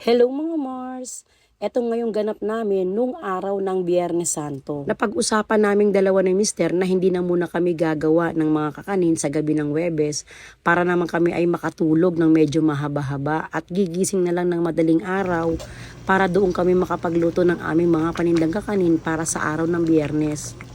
Hello mga Mars! Eto ngayong ganap namin nung araw ng Biyernes Santo. Napag-usapan naming dalawa ni Mister na hindi na muna kami gagawa ng mga kakanin sa gabi ng Webes para naman kami ay makatulog ng medyo mahaba-haba at gigising na lang ng madaling araw para doon kami makapagluto ng aming mga panindang kakanin para sa araw ng Biyernes.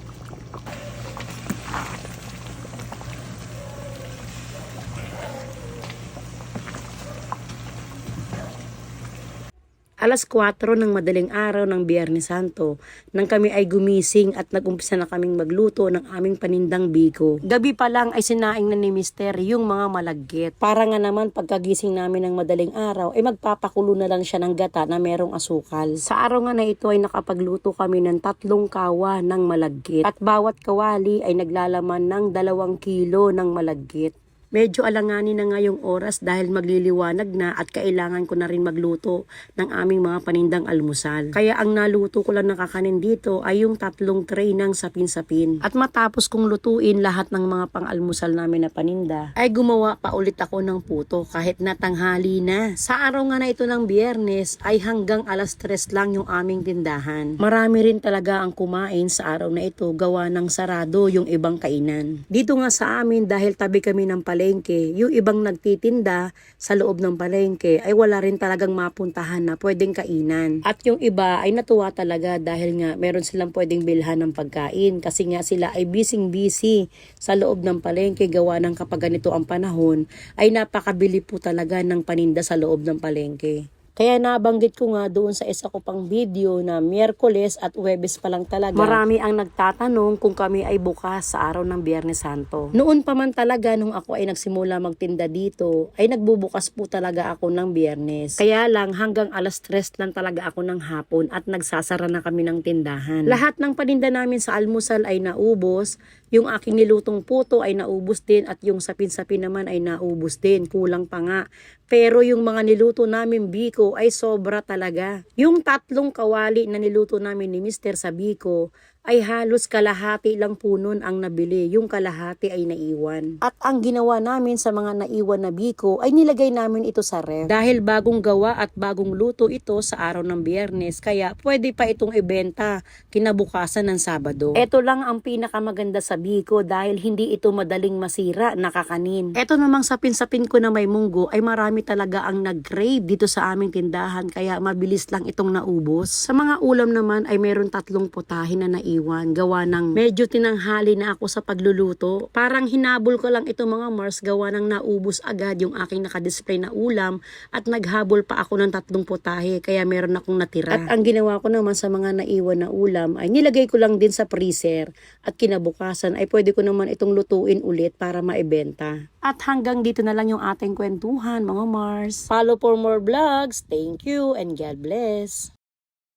Alas 4 ng madaling araw ng Biyernes Santo nang kami ay gumising at nagumpisa na kaming magluto ng aming panindang biko. Gabi pa lang ay sinaing na ni Mister yung mga malagkit. Para nga naman pagkagising namin ng madaling araw ay magpapakulo na lang siya ng gata na merong asukal. Sa araw nga na ito ay nakapagluto kami ng tatlong kawa ng malagkit at bawat kawali ay naglalaman ng dalawang kilo ng malagkit. Medyo alanganin na nga yung oras dahil magliliwanag na at kailangan ko na rin magluto ng aming mga panindang almusal. Kaya ang naluto ko lang nakakanin dito ay yung tatlong tray ng sapin-sapin. At matapos kong lutuin lahat ng mga pang-almusal namin na paninda, ay gumawa pa ulit ako ng puto kahit natanghali na. Sa araw nga na ito ng biyernes ay hanggang alas 3 lang yung aming tindahan. Marami rin talaga ang kumain sa araw na ito gawa ng sarado yung ibang kainan. Dito nga sa amin dahil tabi kami ng palengke, yung ibang nagtitinda sa loob ng palengke ay wala rin talagang mapuntahan na pwedeng kainan. At yung iba ay natuwa talaga dahil nga meron silang pwedeng bilhan ng pagkain kasi nga sila ay busy-busy sa loob ng palengke gawa ng kapag ganito ang panahon ay napakabili po talaga ng paninda sa loob ng palengke. Kaya nabanggit ko nga doon sa isa ko pang video na Miyerkules at Webes pa lang talaga. Marami ang nagtatanong kung kami ay bukas sa araw ng Biyernes Santo. Noon pa man talaga nung ako ay nagsimula magtinda dito, ay nagbubukas po talaga ako ng Biyernes. Kaya lang hanggang alas 3 lang talaga ako ng hapon at nagsasara na kami ng tindahan. Lahat ng paninda namin sa almusal ay naubos, yung aking nilutong puto ay naubos din at yung sapin-sapin naman ay naubos din. Kulang pa nga. Pero yung mga niluto namin biko ay sobra talaga. Yung tatlong kawali na niluto namin ni Mr. sa biko ay halos kalahati lang po nun ang nabili. Yung kalahati ay naiwan. At ang ginawa namin sa mga naiwan na biko ay nilagay namin ito sa ref. Dahil bagong gawa at bagong luto ito sa araw ng biyernes. Kaya pwede pa itong ibenta kinabukasan ng Sabado. Ito lang ang pinakamaganda sa biko dahil hindi ito madaling masira nakakanin. Ito namang sapin-sapin ko na may munggo ay marami talaga ang nag-crave dito sa aming tindahan kaya mabilis lang itong naubos. Sa mga ulam naman ay meron tatlong putahe na naiwan gawa ng medyo tinanghali na ako sa pagluluto. Parang hinabol ko lang ito mga Mars gawa ng naubos agad yung aking nakadisplay na ulam at naghabol pa ako ng tatlong putahe kaya meron akong natira. At ang ginawa ko naman sa mga naiwan na ulam ay nilagay ko lang din sa freezer at kinabukasan ay pwede ko naman itong lutuin ulit para maibenta. At hanggang dito na lang yung ating kwentuhan mga Mars. Follow for more vlogs. Thank you and God bless.